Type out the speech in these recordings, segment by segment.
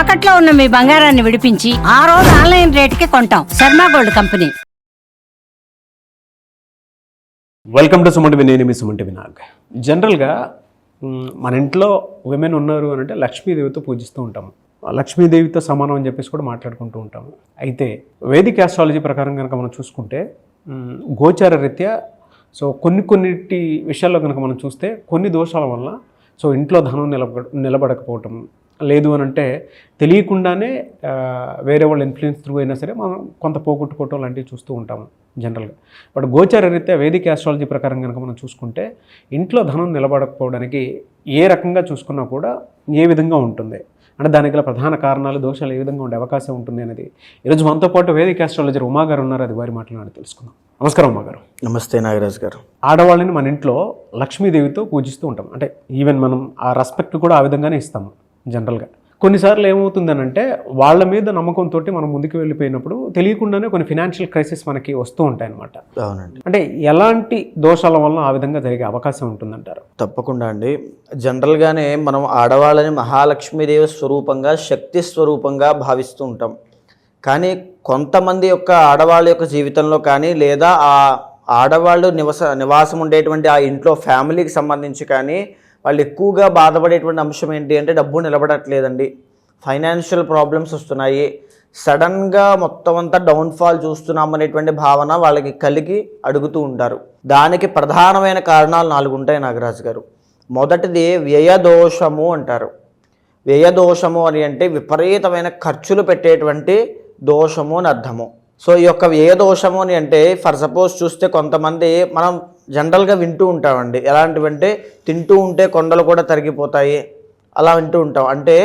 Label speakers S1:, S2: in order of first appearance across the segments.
S1: తాకట్లో ఉన్న మీ బంగారాన్ని విడిపించి ఆ రోజు ఆన్లైన్ రేటుకి కొంటాం. Sharma gold company.
S2: Welcome to సుమంటి నేను మీ సుమంటి వినాగ్ జనరల్గా మన ఇంట్లో ఉమెన్ ఉన్నారు అని అంటే లక్ష్మీదేవితో పూజిస్తూ ఉంటాము. ఆ లక్ష్మీదేవితో సమానం అని చెప్పేసి కూడా మాట్లాడుకుంటూ ఉంటాము. అయితే వేదిక ఆస్ట్రాలజీ ప్రకారం కనుక మనం చూసుకుంటే గోచార రీత్యా సో కొన్ని కొన్నిటి విషయాల్లో కనుక మనం చూస్తే కొన్ని దోషాల వల్ల సో ఇంట్లో ధనం నిలబడ నిలబడకపోవటం లేదు అని అంటే తెలియకుండానే వేరే వాళ్ళ ఇన్ఫ్లుయెన్స్ త్రూ అయినా సరే మనం కొంత పోగొట్టుకోవటం లాంటివి చూస్తూ ఉంటాము జనరల్గా బట్ గోచార రీత్యా వేదిక ఆస్ట్రాలజీ ప్రకారం కనుక మనం చూసుకుంటే ఇంట్లో ధనం నిలబడకపోవడానికి ఏ రకంగా చూసుకున్నా కూడా ఏ విధంగా ఉంటుంది? అంటే దానికి గల ప్రధాన కారణాలు దోషాలు ఏ విధంగా ఉండే అవకాశం ఉంటుంది అనేది. ఈరోజు మనతో పాటు వేదిక ఆస్ట్రాలజర్ ఉమా గారు ఉన్నారు. అది వారి మాట్లాడి తెలుసుకుందాం. నమస్కారం ఉమా గారు.
S3: నమస్తే నాగరాజ్ గారు.
S2: ఆడవాళ్ళని మన ఇంట్లో లక్ష్మీదేవితో పూజిస్తూ ఉంటాం. అంటే ఈవెన్ మనం ఆ రెస్పెక్ట్ కూడా ఆ విధంగానే ఇస్తాము. జనరల్గా. కొన్నిసార్లు ఏమవుతుందనంటే వాళ్ళ మీద నమ్మకంతో మనం ముందుకు వెళ్ళిపోయినప్పుడు తెలియకుండానే కొన్ని ఫినాన్షియల్ క్రైసిస్ మనకి వస్తూ ఉంటాయి అన్నమాట
S3: అవునండి.
S2: అంటే ఎలాంటి దోషాల వల్ల ఆ విధంగా జరిగే అవకాశం ఉంటుందంటారు?
S3: తప్పకుండా అండి. జనరల్గానే మనం ఆడవాళ్ళని మహాలక్ష్మీదేవి స్వరూపంగా శక్తి స్వరూపంగా భావిస్తూ ఉంటాం. కానీ కొంతమంది యొక్క ఆడవాళ్ళ యొక్క జీవితంలో కానీ లేదా ఆ ఆడవాళ్ళు నివస నివాసం ఉండేటువంటి ఆ ఇంట్లో ఫ్యామిలీకి సంబంధించి కానీ వాళ్ళు ఎక్కువగా బాధపడేటువంటి అంశం ఏంటి అంటే డబ్బు నిలబడట్లేదండి. ఫైనాన్షియల్ ప్రాబ్లమ్స్ వస్తున్నాయి. సడన్గా మొత్తం అంతా డౌన్ఫాల్ చూస్తున్నాం అనేటువంటి భావన వాళ్ళకి కలిగి అడుగుతూ ఉంటారు. దానికి ప్రధానమైన కారణాలు నాలుగు ఉంటాయి నాగరాజు గారు. మొదటిది వ్యయదోషము అంటారు. వ్యయదోషము అని అంటే విపరీతమైన ఖర్చులు పెట్టేటువంటి దోషము అని అర్థము. సో ఈ యొక్క వ్యయదోషము అని అంటే ఫర్ సపోజ్ చూస్తే కొంతమంది మనం జనరల్గా వింటూ ఉంటామండి. ఎలాంటివంటే తింటూ ఉంటే కొండలు కూడా తరిగిపోతాయి. అలా వింటూ ఉంటాం. అంటే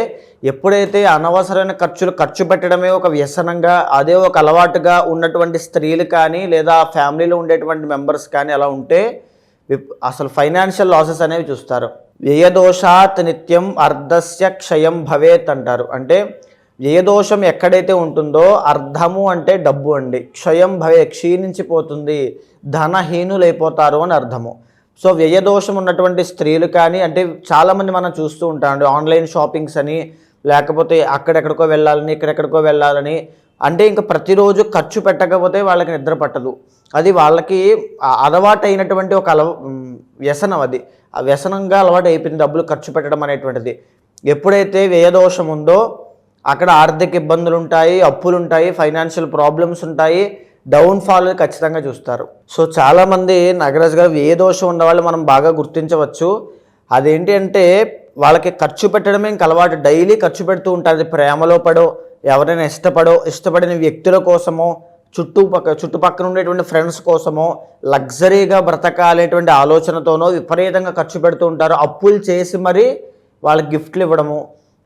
S3: ఎప్పుడైతే అనవసరమైన ఖర్చులు ఖర్చు పెట్టడమే ఒక వ్యసనంగా అదే ఒక అలవాటుగా ఉన్నటువంటి స్త్రీలు కానీ లేదా ఫ్యామిలీలో ఉండేటువంటి మెంబర్స్ కానీ అలా ఉంటే అసలు ఫైనాన్షియల్ లాసెస్ అనేవి చూస్తారు. వ్యయదోషాత్ నిత్యం అర్ధస్య క్షయం భవేత్ అంటారు. అంటే ఏ దోషం ఎక్కడైతే ఉంటుందో అర్థము అంటే డబ్బు అండి. క్షయం భయ క్షీణించిపోతుంది ధనహీనులైపోతారు అని అర్థము సో వ్యయదోషం ఉన్నటువంటి స్త్రీలు కానీ అంటే చాలామంది మనం చూస్తూ ఉంటామండి ఆన్లైన్ షాపింగ్స్ అని లేకపోతే అక్కడెక్కడికో వెళ్ళాలని ఇక్కడెక్కడికో వెళ్ళాలని. అంటే ఇంకా ప్రతిరోజు ఖర్చు పెట్టకపోతే వాళ్ళకి నిద్ర పట్టదు. అది వాళ్ళకి అలవాటైనటువంటి అలవాటు అయినటువంటి ఒక అలవ వ్యసనం అది. ఆ వ్యసనంగా అలవాటు అయిపోయింది డబ్బులు ఖర్చు పెట్టడం అనేటువంటిది. ఎప్పుడైతే వ్యయదోషం ఉందో అక్కడ ఆర్థిక ఇబ్బందులు ఉంటాయి అప్పులు ఉంటాయి ఫైనాన్షియల్ ప్రాబ్లమ్స్ ఉంటాయి. డౌన్ఫాల్ ఖచ్చితంగా చూస్తారు. సో చాలామంది నగరాజ్ గారు ఏ దోషం ఉన్నవాళ్ళు మనం బాగా గుర్తించవచ్చు. అదేంటి అంటే వాళ్ళకి ఖర్చు పెట్టడమే ఇంక అలవాటు. డైలీ ఖర్చు పెడుతూ ఉంటారు. అది ప్రేమలో పడో ఎవరైనా ఇష్టపడో ఇష్టపడిన వ్యక్తుల కోసమో చుట్టుపక్క చుట్టుపక్కల ఉండేటువంటి ఫ్రెండ్స్ కోసమో లగ్జరీగా బ్రతకాలేటువంటి ఆలోచనతోనో విపరీతంగా ఖర్చు పెడుతూ ఉంటారు. అప్పులు చేసి మరీ వాళ్ళకి గిఫ్ట్లు ఇవ్వడము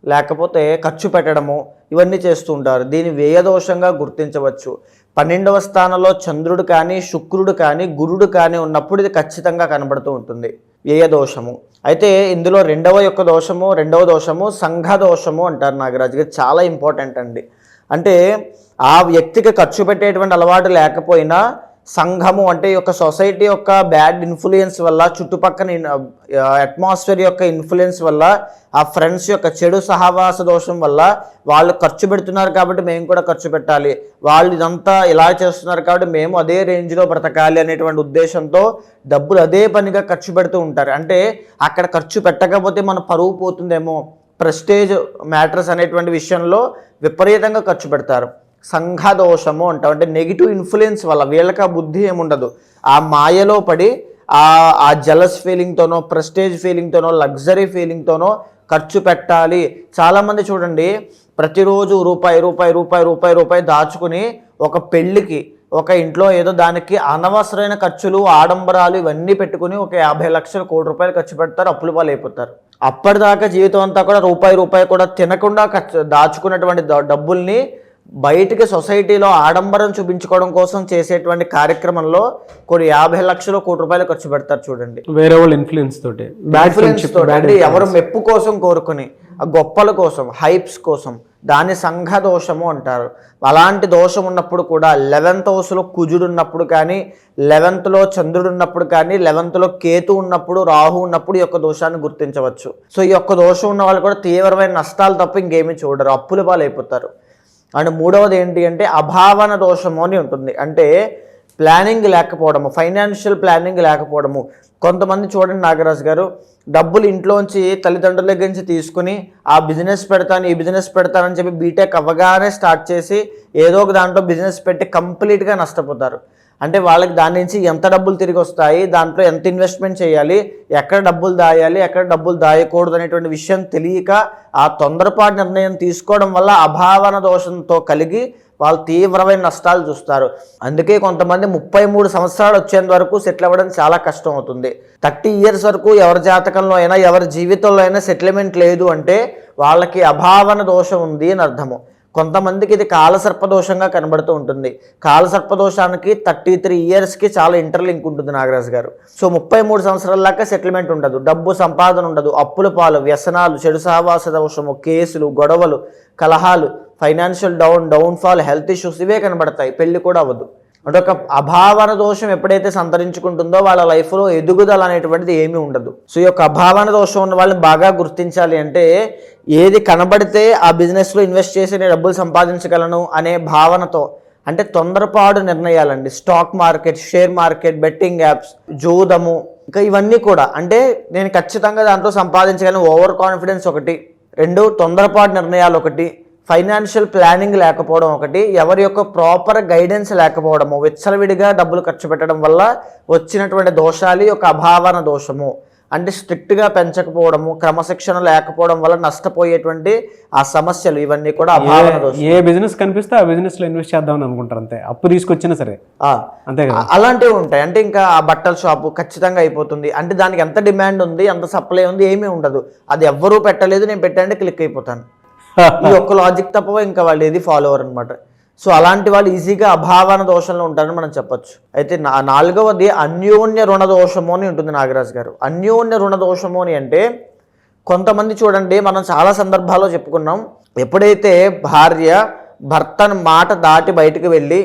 S3: లేకపోతే ఖర్చు పెట్టడము ఇవన్నీ చేస్తూ ఉంటారు. దీని వ్యయదోషంగా గుర్తించవచ్చు. పన్నెండవ స్థానంలో చంద్రుడు కానీ శుక్రుడు కానీ గురుడు కానీ ఉన్నప్పుడు ఇది ఖచ్చితంగా కనబడుతూ ఉంటుంది. వ్యయదోషము. అయితే ఇందులో రెండవ యొక్క దోషము రెండవ దోషము సంఘ దోషము అంటారు నాగరాజు గారు. చాలా ఇంపార్టెంట్ అండి. అంటే ఆ వ్యక్తికి ఖర్చు పెట్టేటువంటి అలవాటు లేకపోయినా సంఘము అంటే ఈ యొక్క సొసైటీ యొక్క బ్యాడ్ ఇన్ఫ్లుయెన్స్ వల్ల చుట్టుపక్కల అట్మాస్ఫియర్ యొక్క ఇన్ఫ్లుయెన్స్ వల్ల ఆ ఫ్రెండ్స్ యొక్క చెడు సహవాస దోషం వల్ల వాళ్ళు ఖర్చు పెడుతున్నారు కాబట్టి మేము కూడా ఖర్చు పెట్టాలి. వాళ్ళు ఇదంతా ఇలా చేస్తున్నారు కాబట్టి మేము అదే రేంజ్లో బ్రతకాలి అనేటువంటి ఉద్దేశంతో డబ్బులు అదే పనిగా ఖర్చు పెడుతూ ఉంటారు. అంటే అక్కడ ఖర్చు పెట్టకపోతే మన పరువు పోతుందేమో ప్రెస్టేజ్ మ్యాటర్స్ అనేటువంటి విషయంలో విపరీతంగా ఖర్చు పెడతారు. సంఘదోషము అంటాం. అంటే నెగిటివ్ ఇన్ఫ్లుయెన్స్ వల్ల వీళ్ళకి ఆ బుద్ధి ఏముండదు. ఆ మాయలో పడి ఆ ఆ జలస్ ఫీలింగ్తోనో ప్రెస్టేజ్ ఫీలింగ్తోనో లగ్జరీ ఫీలింగ్తోనో ఖర్చు పెట్టాలి. చాలామంది చూడండి ప్రతిరోజు రూపాయి రూపాయి రూపాయి రూపాయి రూపాయి దాచుకుని ఒక పెళ్ళికి ఒక ఇంట్లో ఏదో దానికి అనవసరమైన ఖర్చులు ఆడంబరాలు ఇవన్నీ పెట్టుకుని ఒక యాభై లక్షలు కోటి రూపాయలు ఖర్చు పెడతారు అప్పుల పాలు అయిపోతారు అప్పటిదాకా జీవితం అంతా కూడా రూపాయి రూపాయి కూడా తినకుండా ఖర్చు దాచుకున్నటువంటి డబ్బుల్ని బయటికి సొసైటీలో ఆడంబరం చూపించుకోవడం కోసం చేసేటువంటి కార్యక్రమంలో కొన్ని యాభై లక్షలు కోటి రూపాయలు ఖర్చు పెడతారు చూడండి.
S2: వేరే వాళ్ళ ఇన్ఫ్లుయెన్స్ తోటి. ఫ్రెండ్షిప్
S3: తోటి. అంటే ఎవరు మెప్పు కోసం కోరుకుని ఆ గొప్పల కోసం హైప్స్ కోసం దాన్ని సంఘ దోషము అంటారు. అలాంటి దోషం ఉన్నప్పుడు కూడా లెవెన్త్ హౌస్లో కుజుడు ఉన్నప్పుడు కానీ లెవెన్త్లో చంద్రుడు ఉన్నప్పుడు కానీ లెవెన్త్లో కేతు ఉన్నప్పుడు రాహు ఉన్నప్పుడు ఈ యొక్క దోషాన్ని గుర్తించవచ్చు. సో ఈ యొక్క దోషం ఉన్న వాళ్ళు కూడా తీవ్రమైన నష్టాలు తప్ప ఇంకేమీ చూడరు. అప్పుల పాలైపోతారు. అండ్ మూడవది ఏంటి అంటే అభావన దోషము అని ఉంటుంది. అంటే ప్లానింగ్ లేకపోవడము ఫైనాన్షియల్ ప్లానింగ్ లేకపోవడము. కొంతమంది చూడండి నాగరాజు గారు డబ్బులు ఇంట్లోంచి తల్లిదండ్రుల దగ్గర నుంచి తీసుకుని ఆ బిజినెస్ పెడతాను ఈ బిజినెస్ పెడతానని చెప్పి బీటెక్ అవ్వగానే స్టార్ట్ చేసి ఏదో ఒక దాంట్లో బిజినెస్ పెట్టి కంప్లీట్గా నష్టపోతారు. అంటే వాళ్ళకి దాని నుంచి ఎంత డబ్బులు తిరిగి వస్తాయి దాంట్లో ఎంత ఇన్వెస్ట్మెంట్ చేయాలి ఎక్కడ డబ్బులు దాయాలి ఎక్కడ డబ్బులు దాయకూడదు అనేటువంటి విషయం తెలియక ఆ తొందరపాటు నిర్ణయం తీసుకోవడం వల్ల అభావన దోషంతో కలిగి వాళ్ళు తీవ్రమైన నష్టాలు చూస్తారు. అందుకే కొంతమంది ముప్పై మూడు సంవత్సరాలు వచ్చేంత వరకు సెటిల్ అవ్వడం చాలా కష్టం అవుతుంది. థర్టీ ఇయర్స్ వరకు ఎవరి జాతకంలో అయినా ఎవరి జీవితంలో అయినా సెటిల్మెంట్ లేదు అంటే వాళ్ళకి అభావన దోషం ఉంది అని అర్థము. కొంతమందికి ఇది కాలసర్పదోషంగా కనబడుతూ ఉంటుంది. కాలసర్పదోషానికి థర్టీ త్రీ ఇయర్స్కి చాలా ఇంటర్లింక్ ఉంటుంది నాగరాజు గారు. సో ముప్పై మూడు సంవత్సరాల దాకా సెటిల్మెంట్ ఉండదు. డబ్బు సంపాదన ఉండదు. అప్పుల పాలు వ్యసనాలు చెడు సహవాస దోషము కేసులు గొడవలు కలహాలు financial down downfall health issues ఇవే కనబడతాయి. పెళ్ళి కూడా అవ్వదు. అంటే ఒక అభావన దోషం ఎప్పుడైతే సంతరించుకుంటుందో వాళ్ళ లైఫ్లో ఎదుగుదల అనేటువంటిది ఏమీ ఉండదు. సో ఈ యొక్క అభావన దోషం ఉన్న వాళ్ళని బాగా గుర్తించాలి అంటే ఏది కనబడితే ఆ బిజినెస్లో ఇన్వెస్ట్ చేసి నేను డబ్బులు సంపాదించగలను అనే భావనతో అంటే తొందరపాటు నిర్ణయాలండి. Stock market share market betting apps జూదము ఇంకా ఇవన్నీ కూడా. అంటే నేను ఖచ్చితంగా దాంట్లో సంపాదించగలను. ఓవర్ కాన్ఫిడెన్స్ ఒకటి. రెండు తొందరపాటు నిర్ణయాలు ఒకటి. ఫైనాన్షియల్ ప్లానింగ్ లేకపోవడం ఒకటి ఎవరి యొక్క ప్రాపర్ గైడెన్స్ లేకపోవడము విచ్చలవిడిగా డబ్బులు ఖర్చు పెట్టడం వల్ల వచ్చినటువంటి దోషాలు యొక్క అభావన దోషము. అంటే స్ట్రిక్ట్గా పెంచకపోవడము క్రమశిక్షణ లేకపోవడం వల్ల నష్టపోయేటువంటి ఆ సమస్యలు ఇవన్నీ కూడా అభావన దోషం.
S2: ఏ బిజినెస్ కనిపిస్తే ఆ బిజినెస్లో ఇన్వెస్ట్ చేద్దామని అనుకుంటారు అంతే. అప్పు తీసుకొచ్చినా సరే. అంతే
S3: అలాంటివి ఉంటాయి. అంటే ఇంకా ఆ బట్టల షాపు ఖచ్చితంగా అయిపోతుంది. అంటే దానికి ఎంత డిమాండ్ ఉంది ఎంత సప్లై ఉంది ఏమీ ఉండదు. అది ఎవ్వరూ పెట్టలేదు నేను పెట్టండి క్లిక్ అయిపోతాను. ఈ ఒక్క లాజిక్ తప్ప ఇంకా వాళ్ళు ఏది ఫాలోవర్ అనమాట సో అలాంటి వాళ్ళు ఈజీగా అభావన దోషంలో ఉంటారని మనం చెప్పొచ్చు. అయితే నా నాలుగవది అన్యోన్య రుణ దోషము అని ఉంటుంది నాగరాజు గారు. అన్యోన్య రుణ దోషము అని అంటే కొంతమంది చూడండి మనం చాలా సందర్భాల్లో చెప్పుకున్నాం ఎప్పుడైతే భార్య భర్తను మాట దాటి బయటకు వెళ్ళి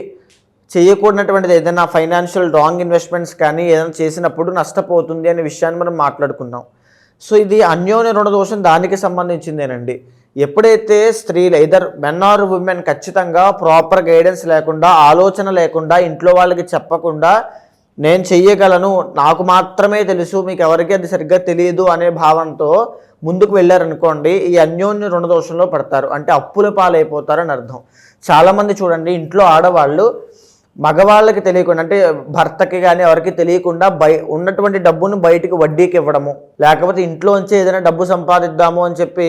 S3: చేయకూడనటువంటిది ఏదైనా ఫైనాన్షియల్ రాంగ్ ఇన్వెస్ట్మెంట్స్ కానీ ఏదైనా చేసినప్పుడు నష్టపోతుంది అనే విషయాన్ని మనం మాట్లాడుకున్నాం. సో ఇది అన్యోన్య రుణ దోషం దానికి సంబంధించిందేనండి. ఎప్పుడైతే స్త్రీలు ఇదర్ మెన్ ఆర్ ఉమెన్ ఖచ్చితంగా ప్రాపర్ గైడెన్స్ లేకుండా ఆలోచన లేకుండా ఇంట్లో వాళ్ళకి చెప్పకుండా నేను చెయ్యగలను నాకు మాత్రమే తెలుసు మీకు ఎవరికి అది సరిగ్గా తెలియదు అనే భావనతో ముందుకు వెళ్ళారనుకోండి ఈ అన్యోన్య రుణదోషంలో పడతారు. అంటే అప్పుల పాలైపోతారని అర్థం. చాలామంది చూడండి ఇంట్లో ఆడవాళ్ళు మగవాళ్ళకి తెలియకుండా అంటే భర్తకి కానీ ఎవరికి తెలియకుండా బయ ఉన్నటువంటి డబ్బును బయటికి వడ్డీకి ఇవ్వడము లేకపోతే ఇంట్లోంచి ఏదైనా డబ్బు సంపాదిద్దాము అని చెప్పి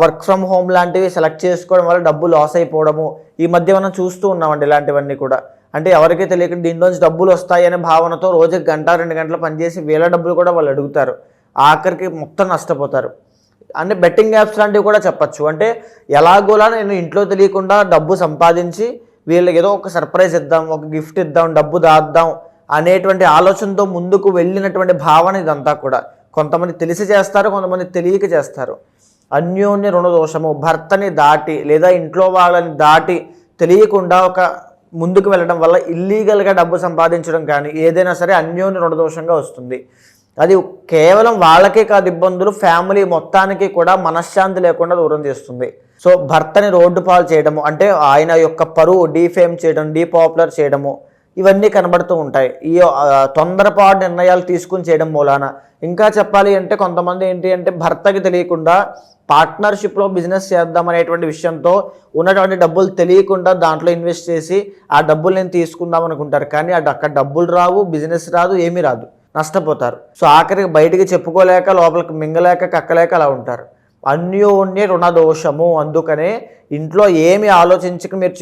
S3: వర్క్ ఫ్రమ్ హోమ్ లాంటివి సెలెక్ట్ చేసుకోవడం వల్ల డబ్బు లాస్ అయిపోవడము. ఈ మధ్య మనం చూస్తూ ఉన్నామండి ఇలాంటివన్నీ కూడా. అంటే ఎవరికీ తెలియకుండా దీనిలోంచి డబ్బులు వస్తాయి అనే భావనతో రోజుకి గంట రెండు గంటలు పనిచేసి వేల డబ్బులు కూడా వాళ్ళు అడుగుతారు. ఆఖరికి మొత్తం నష్టపోతారు. అంటే బెట్టింగ్ యాప్స్ లాంటివి కూడా చెప్పచ్చు. అంటే ఎలాగోలా నేను ఇంట్లో తెలియకుండా డబ్బు సంపాదించి వీళ్ళకి ఏదో ఒక సర్ప్రైజ్ ఇద్దాం ఒక గిఫ్ట్ ఇద్దాం డబ్బు దాద్దాం అనేటువంటి ఆలోచనతో ముందుకు వెళ్ళినటువంటి భావన ఇదంతా కూడా. కొంతమంది తెలిసి చేస్తారు కొంతమంది తెలియక చేస్తారు. అన్యోన్య రుణదోషము భర్తని దాటి లేదా ఇంట్లో వాళ్ళని దాటి తెలియకుండా ఒక ముందుకు వెళ్ళడం వల్ల ఇల్లీగల్గా డబ్బు సంపాదించడం కానీ ఏదైనా సరే అన్యోన్య రుణదోషంగా వస్తుంది. అది కేవలం వాళ్ళకే కాదు ఇబ్బందులు ఫ్యామిలీ మొత్తానికి కూడా మనశ్శాంతి లేకుండా దూరం చేస్తుంది. సో భర్తని రోడ్డు పాలు చేయడము అంటే ఆయన యొక్క పరువు డీఫేమ్ చేయడం డీపాపులర్ చేయడము ఇవన్నీ కనబడుతూ ఉంటాయి. ఈ తొందరపాటు నిర్ణయాలు తీసుకుని చేయడం మూలాన. ఇంకా చెప్పాలి అంటే కొంతమంది ఏంటి అంటే భర్తకి తెలియకుండా పార్ట్నర్షిప్లో బిజినెస్ చేద్దాం అనేటువంటి విషయంతో ఉన్నటువంటి డబ్బులు తెలియకుండా దాంట్లో ఇన్వెస్ట్ చేసి ఆ డబ్బులు నేను తీసుకుందాం అనుకుంటారు. కానీ అటు అక్కడ డబ్బులు రావు బిజినెస్ రాదు ఏమీ రాదు. నష్టపోతారు. సో ఆఖరికి బయటికి చెప్పుకోలేక లోపలికి మింగలేక కక్కలేక అలా ఉంటారు. అన్యోన్య రుణ దోషము అందుకనే ఇంట్లో ఏమి ఆలోచించక మీరు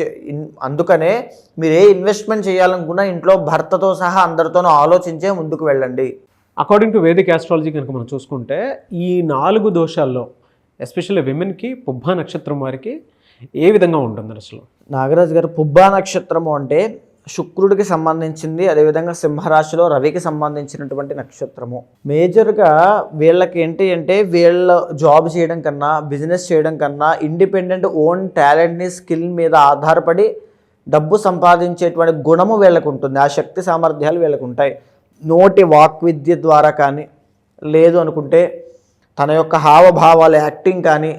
S3: అందుకనే మీరు ఏ ఇన్వెస్ట్మెంట్ చేయాలనుకున్నా ఇంట్లో భర్తతో సహా అందరితోనూ ఆలోచించే ముందుకు వెళ్ళండి.
S2: అకార్డింగ్ టు వేదిక్ ఆస్ట్రాలజీ కనుక మనం చూసుకుంటే ఈ నాలుగు దోషాల్లో ఎస్పెషల్లీ విమెన్కి పుబ్బ నక్షత్రం వారికి ఏ విధంగా ఉంటుంది అసలు?
S3: నాగరాజు గారు పుబ్బా నక్షత్రము అంటే శుక్రుడికి సంబంధించింది అదేవిధంగా సింహరాశిలో రవికి సంబంధించినటువంటి నక్షత్రము. మేజర్గా వీళ్ళకి ఏంటి అంటే వీళ్ళ జాబ్ చేయడం కన్నా బిజినెస్ చేయడం కన్నా ఇండిపెండెంట్ ఓన్ టాలెంట్ని స్కిల్ మీద ఆధారపడి డబ్బు సంపాదించేటువంటి గుణము వీళ్ళకు ఉంటుంది. ఆ శక్తి సామర్థ్యాలు వీళ్ళకు ఉంటాయి. నోటి వాక్ విద్య ద్వారా కానీ లేదు అనుకుంటే తన యొక్క హావభావాలు యాక్టింగ్ కానీ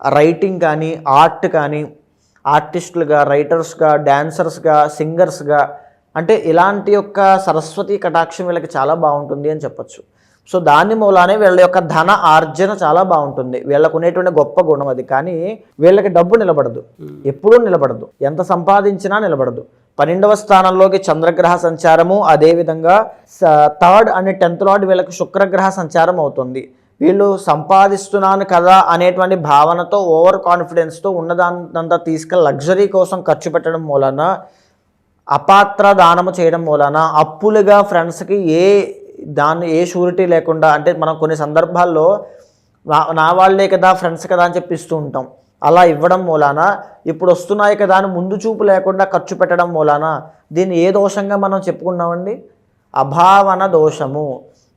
S3: రైటింగ్ కానీ ఆర్ట్ కానీ ఆర్టిస్టులుగా రైటర్స్గా డాన్సర్స్గా సింగర్స్గా అంటే ఇలాంటి యొక్క సరస్వతి కటాక్షం వీళ్ళకి చాలా బాగుంటుంది అని చెప్పొచ్చు. సో దాని మూలానే వీళ్ళ యొక్క ధన ఆర్జన చాలా బాగుంటుంది. వీళ్ళకు ఉండేటువంటి గొప్ప గుణం అది. కానీ వీళ్ళకి డబ్బు నిలబడదు. ఎప్పుడూ నిలబడదు. ఎంత సంపాదించినా నిలబడదు. పన్నెండవ స్థానంలోకి చంద్రగ్రహ సంచారము అదేవిధంగా థర్డ్ అండ్ టెన్త్ లార్డ్ వీళ్ళకి శుక్రగ్రహ సంచారం అవుతుంది. వీళ్ళు సంపాదిస్తున్నాను కదా అనేటువంటి భావనతో ఓవర్ కాన్ఫిడెన్స్తో ఉన్నదానంతా తీసుకెళ్ళి లగ్జరీ కోసం ఖర్చు పెట్టడం మూలన అపాత్ర దానము చేయడం మూలన అప్పులుగా ఫ్రెండ్స్కి ఏ దాన్ని ఏ షూరిటీ లేకుండా అంటే మనం కొన్ని సందర్భాల్లో నా నా వాళ్ళే కదా ఫ్రెండ్స్ కదా అని చెప్పిస్తూ ఉంటాం. అలా ఇవ్వడం మూలాన ఇప్పుడు వస్తున్నాయి కదా అని ముందు చూపు లేకుండా ఖర్చు పెట్టడం మూలాన దీన్ని ఏ దోషంగా మనం చెప్పుకున్నామండి? అభావన దోషము.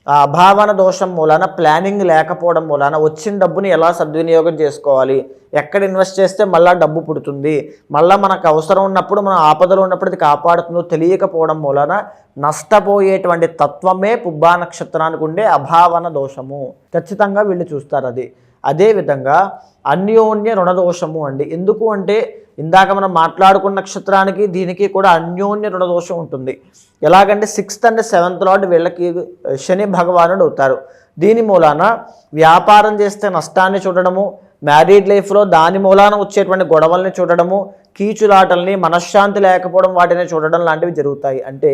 S3: అభావన దోషం మూలాన ప్లానింగ్ లేకపోవడం మూలాన వచ్చిన డబ్బుని ఎలా సద్వినియోగం చేసుకోవాలి? ఎక్కడ ఇన్వెస్ట్ చేస్తే మళ్ళీ డబ్బు పుడుతుంది? మళ్ళీ మనకు అవసరం ఉన్నప్పుడు మనం ఆపదలు ఉన్నప్పుడు ఇది కాపాడుతుందో తెలియకపోవడం మూలాన నష్టపోయేటువంటి తత్వమే పుబ్బా నక్షత్రానికి ఉండే అభావన దోషము. ఖచ్చితంగా వీళ్ళు చూస్తారు అది. అదేవిధంగా అన్యోన్య రుణదోషము అండి. ఎందుకు అంటే ఇందాక మనం మాట్లాడుకున్న నక్షత్రానికి దీనికి కూడా అన్యోన్య రుణదోషం ఉంటుంది. ఎలాగంటే సిక్స్త్ అండ్ సెవెంత్ లార్డ్ వీళ్ళకి శని భగవానుడు అవుతారు. దీని మూలాన వ్యాపారం చేస్తే నష్టాన్ని చూడడము మ్యారీడ్ లైఫ్లో దాని మూలాన వచ్చేటువంటి గొడవల్ని చూడడము కీచులాటల్ని మనశ్శాంతి లేకపోవడం వాటిని చూడడం లాంటివి జరుగుతాయి. అంటే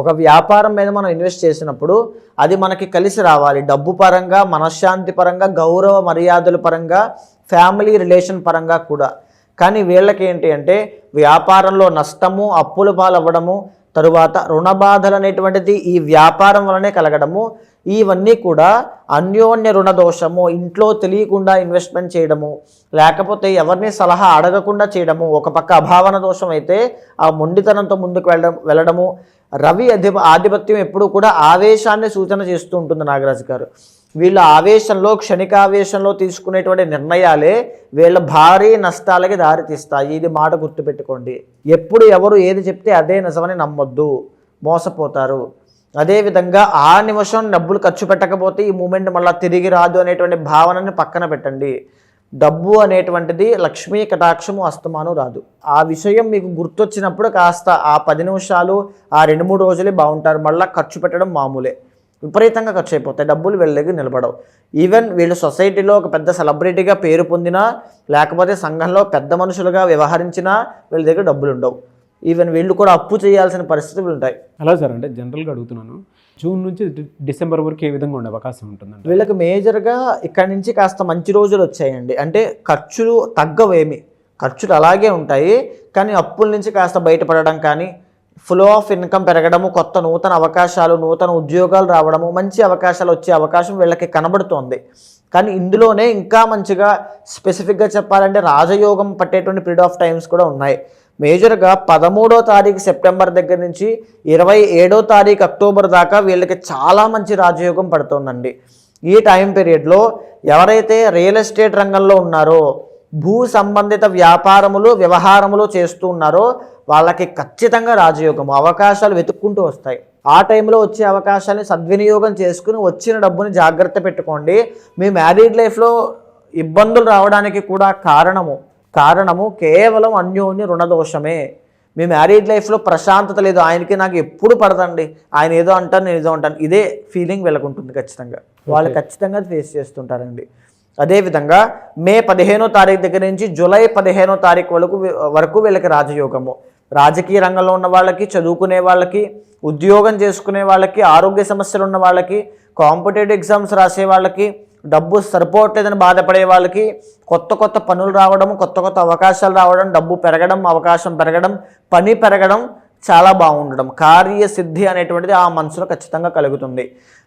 S3: ఒక వ్యాపారం మీద మనం ఇన్వెస్ట్ చేసినప్పుడు అది మనకి కలిసి రావాలి. డబ్బు పరంగా మనశ్శాంతి పరంగా గౌరవ మర్యాదల పరంగా ఫ్యామిలీ రిలేషన్ పరంగా కూడా. కానీ వీళ్ళకి ఏంటి అంటే వ్యాపారంలో నష్టము అప్పుల పాలవ్వడము తరువాత రుణ బాధలు అనేటువంటిది ఈ వ్యాపారం వలనే కలగడము ఇవన్నీ కూడా అన్యోన్య రుణ దోషము ఇంట్లో తెలియకుండా ఇన్వెస్ట్మెంట్ చేయడము లేకపోతే ఎవరిని సలహా అడగకుండా చేయడము ఒక పక్క అభావన దోషం అయితే ఆ మొండితనంతో ముందుకు వెళ్ళడం వెళ్ళడము రవి అధి ఆధిపత్యం ఎప్పుడూ కూడా ఆవేశాన్ని సూచన చేస్తూ ఉంటుంది నాగరాజు గారు. వీళ్ళ ఆవేశంలో క్షణికావేశంలో తీసుకునేటువంటి నిర్ణయాలే వీళ్ళ భారీ నష్టాలకి దారితీస్తాయి. ఇది మాట గుర్తుపెట్టుకోండి. ఎప్పుడు ఎవరు ఏది చెప్తే అదే నిజమని నమ్మొద్దు. మోసపోతారు. అదేవిధంగా ఆ నిమిషం డబ్బులు ఖర్చు పెట్టకపోతే ఈ మూమెంట్ మళ్ళీ తిరిగి రాదు అనేటువంటి భావనని పక్కన పెట్టండి. డబ్బు అనేటువంటిది లక్ష్మీ కటాక్షము అస్తమానం రాదు. ఆ విషయం మీకు గుర్తొచ్చినప్పుడు కాస్త ఆ పది నిమిషాలు ఆ రెండు మూడు రోజులే బాగుంటారు. మళ్ళీ ఖర్చు పెట్టడం మామూలే. విపరీతంగా ఖర్చు అయిపోతాయి డబ్బులు వీళ్ళ దగ్గర నిలబడవు. ఈవెన్ వీళ్ళు సొసైటీలో ఒక పెద్ద సెలబ్రిటీగా పేరు పొందినా లేకపోతే సంఘంలో పెద్ద మనుషులుగా వ్యవహరించినా వీళ్ళ దగ్గర డబ్బులు ఉండవు. ఈవెన్ వీళ్ళు కూడా అప్పు చేయాల్సిన పరిస్థితులు ఉంటాయి.
S2: అలా సార్ అంటే జనరల్గా అడుగుతున్నాను. జూన్ నుంచి డిసెంబర్ వరకు ఏ విధంగా ఉండే అవకాశం ఉంటుందండి
S3: వీళ్ళకి మేజర్గా ఇక్కడి నుంచి కాస్త మంచి రోజులు వచ్చాయండి. అంటే ఖర్చులు తగ్గవేమి. ఖర్చులు అలాగే ఉంటాయి కానీ అప్పుల నుంచి కాస్త బయటపడడం కానీ ఫ్లో ఆఫ్ ఇన్కమ్ పెరగడము కొత్త నూతన అవకాశాలు నూతన ఉద్యోగాలు రావడము మంచి అవకాశాలు వచ్చే అవకాశం వీళ్ళకి కనబడుతోంది. కానీ ఇందులోనే ఇంకా మంచిగా స్పెసిఫిక్గా చెప్పాలంటే రాజయోగం పట్టేటువంటి పీరియడ్ ఆఫ్ టైమ్స్ కూడా ఉన్నాయి. మేజర్గా పదమూడో తారీఖు సెప్టెంబర్ దగ్గర నుంచి ఇరవై ఏడో తారీఖు అక్టోబర్ దాకా వీళ్ళకి చాలా మంచి రాజయోగం పడుతుందండి. ఈ టైం పీరియడ్లో ఎవరైతే రియల్ ఎస్టేట్ రంగంలో ఉన్నారో భూ సంబంధిత వ్యాపారములు వ్యవహారములు చేస్తూ ఉన్నారో వాళ్ళకి ఖచ్చితంగా రాజయోగం అవకాశాలు వెతుక్కుంటూ వస్తాయి. ఆ టైంలో వచ్చే అవకాశాన్ని సద్వినియోగం చేసుకుని వచ్చిన డబ్బుని జాగ్రత్త పెట్టుకోండి. మీ మ్యారీడ్ లైఫ్లో ఇబ్బందులు రావడానికి కూడా కారణము కారణము కేవలం అన్యోన్య రుణదోషమే మీ మ్యారీడ్ లైఫ్లో ప్రశాంతత లేదు. ఆయనకి నాకు ఎప్పుడు పడదండి. ఆయన ఏదో అంటాను నేను ఏదో అంటాను. ఇదే ఫీలింగ్ వీళ్ళకు ఉంటుంది ఖచ్చితంగా వాళ్ళు ఖచ్చితంగా ఫేస్ చేస్తుంటారండి. అదేవిధంగా మే పదిహేనో తారీఖు దగ్గర నుంచి జూలై పదిహేనో తారీఖు వరకు వరకు వీళ్ళకి రాజయోగము. రాజకీయ రంగంలో ఉన్న వాళ్ళకి చదువుకునే వాళ్ళకి ఉద్యోగం చేసుకునే వాళ్ళకి ఆరోగ్య సమస్యలు ఉన్న వాళ్ళకి కాంపిటేటివ్ ఎగ్జామ్స్ రాసే వాళ్ళకి డబ్బు సరిపోవట్లేదని బాధపడే వాళ్ళకి కొత్త కొత్త పనులు రావడం కొత్త కొత్త అవకాశాలు రావడం డబ్బు పెరగడం అవకాశం పెరగడం పని పెరగడం చాలా బాగుండడం. కార్యసిద్ధి అనేటువంటిది ఆ మనసులో ఖచ్చితంగా కలుగుతుంది.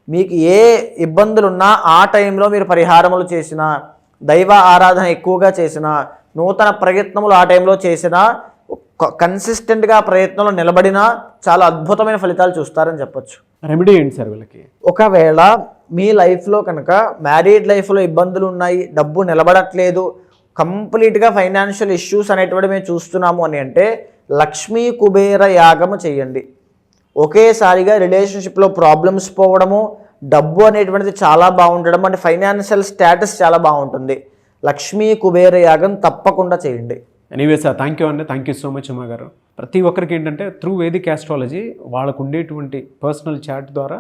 S3: మీకు ఏ ఇబ్బందులున్నా ఆ టైంలో మీరు పరిహారములు చేసినా దైవ ఆరాధన ఎక్కువగా చేసినా నూతన ప్రయత్నములు ఆ టైంలో చేసినా కన్సిస్టెంట్గా ప్రయత్నంలో నిలబడినా చాలా అద్భుతమైన ఫలితాలు చూస్తారని చెప్పొచ్చు.
S2: రెమెడీ ఏంటి సార్ వీళ్ళకి?
S3: ఒకవేళ మీ లైఫ్లో కనుక మ్యారీడ్ లైఫ్లో ఇబ్బందులు ఉన్నాయి డబ్బు నిలబడట్లేదు కంప్లీట్గా ఫైనాన్షియల్ ఇష్యూస్ అనేటువంటి మేము చూస్తున్నాము అని అంటే లక్ష్మీ కుబేర యాగము చేయండి. ఒకేసారిగా రిలేషన్షిప్లో ప్రాబ్లమ్స్ పోవడము డబ్బు అనేటువంటిది చాలా బాగుండడం అంటే ఫైనాన్షియల్ స్టేటస్ చాలా బాగుంటుంది. లక్ష్మీ కుబేర యాగం తప్పకుండా చేయండి.
S2: ఎనీవే సార్ థ్యాంక్ యూ అండి. థ్యాంక్ యూ సో మచ్ అమ్మ గారు ప్రతి ఒక్కరికి ఏంటంటే త్రూ వేదిక్ ఆస్ట్రాలజీ వాళ్ళకు ఉండేటువంటి పర్సనల్ చాట్ ద్వారా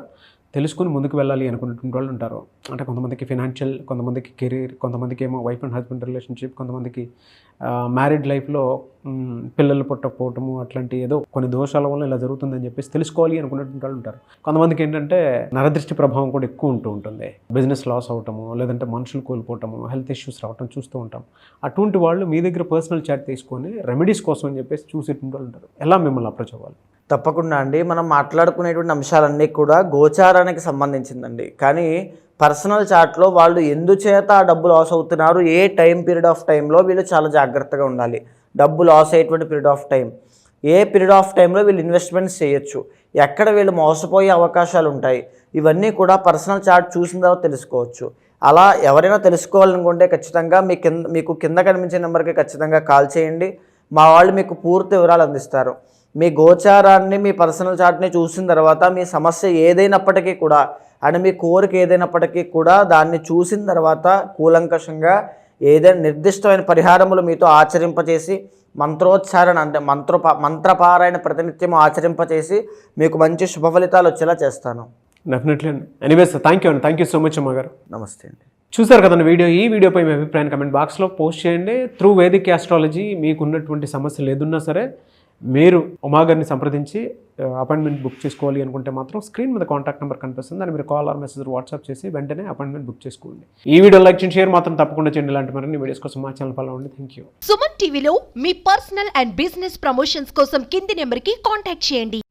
S2: తెలుసుకుని ముందుకు వెళ్ళాలి అనుకున్నటువంటి వాళ్ళు ఉంటారు. అంటే కొంతమందికి ఫినాన్షియల్ కొంతమందికి కెరీర్ కొంతమందికి ఏమో వైఫ్ అండ్ హస్బెండ్ రిలేషన్షిప్ కొంతమందికి మ్యారీడ్ లైఫ్లో పిల్లలు పుట్టకపోవటము అట్లాంటి ఏదో కొన్ని దోషాల వల్ల ఇలా జరుగుతుందని చెప్పేసి తెలుసుకోవాలి అనుకున్నటువంటి వాళ్ళు ఉంటారు. కొంతమందికి ఏంటంటే నరదృష్టి ప్రభావం కూడా ఎక్కువ ఉంటూ ఉంటుంది. బిజినెస్ లాస్ అవటము లేదంటే మనుషులు కోల్పోవటము హెల్త్ ఇష్యూస్ రావటం చూస్తూ ఉంటాం. అటువంటి వాళ్ళు మీ దగ్గర పర్సనల్ చాట్ తీసుకొని రెమెడీస్ కోసం అని చెప్పేసి చూసేటువంటి వాళ్ళు ఉంటారు. ఎలా మిమ్మల్ని అప్రోచ్ అవ్వాలి?
S3: తప్పకుండా అండి. మనం మాట్లాడుకునేటువంటి అంశాలన్నీ కూడా గోచారానికి సంబంధించిందండి. కానీ పర్సనల్ చాట్లో వాళ్ళు ఎందుచేత ఆ డబ్బు లాస్ అవుతున్నారు ఏ టైం పీరియడ్ ఆఫ్ టైంలో వీళ్ళు చాలా జాగ్రత్తగా ఉండాలి. డబ్బు లాస్ అయ్యేటువంటి పీరియడ్ ఆఫ్ టైం. ఏ పీరియడ్ ఆఫ్ టైంలో వీళ్ళు ఇన్వెస్ట్మెంట్స్ చేయొచ్చు. ఎక్కడ వీళ్ళు మోసపోయే అవకాశాలు ఉంటాయి. ఇవన్నీ కూడా పర్సనల్ చార్ట్ చూసిన తర్వాత తెలుసుకోవచ్చు. అలా ఎవరైనా తెలుసుకోవాలనుకుంటే ఖచ్చితంగా మీ కింద మీకు కింద కనిపించే నెంబర్కి ఖచ్చితంగా కాల్ చేయండి. మా వాళ్ళు మీకు పూర్తి వివరాలు అందిస్తారు. మీ గోచారాన్ని మీ పర్సనల్ చార్ట్ని చూసిన తర్వాత మీ సమస్య ఏదైనప్పటికీ కూడా అండ్ మీ కోరిక ఏదైనప్పటికీ కూడా దాన్ని చూసిన తర్వాత కూలంకషంగా ఏదైనా నిర్దిష్టమైన పరిహారములు మీతో ఆచరింపచేసి మంత్రోచ్చారణ అంటే మంత్ర మంత్రపారాయణ ప్రతినిత్యం ఆచరింపచేసి మీకు మంచి శుభ ఫలితాలు వచ్చేలా చేస్తాను.
S2: డెఫినెట్లీ అండి. ఎనీవే సార్ థ్యాంక్ యూ అండి. థ్యాంక్ యూ సో మచ్ అమ్మ గారు.
S3: నమస్తే అండి.
S2: చూసారు కదండి వీడియో? ఈ వీడియోపై మీ అభిప్రాయాన్ని కమెంట్ బాక్స్లో పోస్ట్ చేయండి. త్రూ వేదిక్ ఆస్ట్రాలజీ మీకు ఉన్నటువంటి సమస్యలు ఏదున్నా సరే మీరు ఉమాగర్ని సంప్రదించి అపాయింట్మెంట్ బుక్ చేసుకోవాలి అనుకుంటే మాత్రం స్క్రీన్ మీద కాంటాక్ట్ నెంబర్ కనిపిస్తుంది. దాన్ని మీరు కాల్ ఆర్ మెసేజ్ వాట్సాప్ చేసి వెంటనే అపాయింట్మెంట్ బుక్ చేసుకోండి. ఈ వీడియో లైక్ చేయండి షేర్ మాత్రం తప్పకుండా చేయండి. ఇలాంటి మరిన్ని వీడియోస్ కోసం మా ఛానల్ ఫాలో అవ్వండి. థ్యాంక్ యూ
S4: సుమన్ టీవీలో మీ పర్సనల్ అండ్ బిజినెస్ ప్రమోషన్స్ కోసం కింది నెంబర్కి కాంటాక్ట్ చేయండి.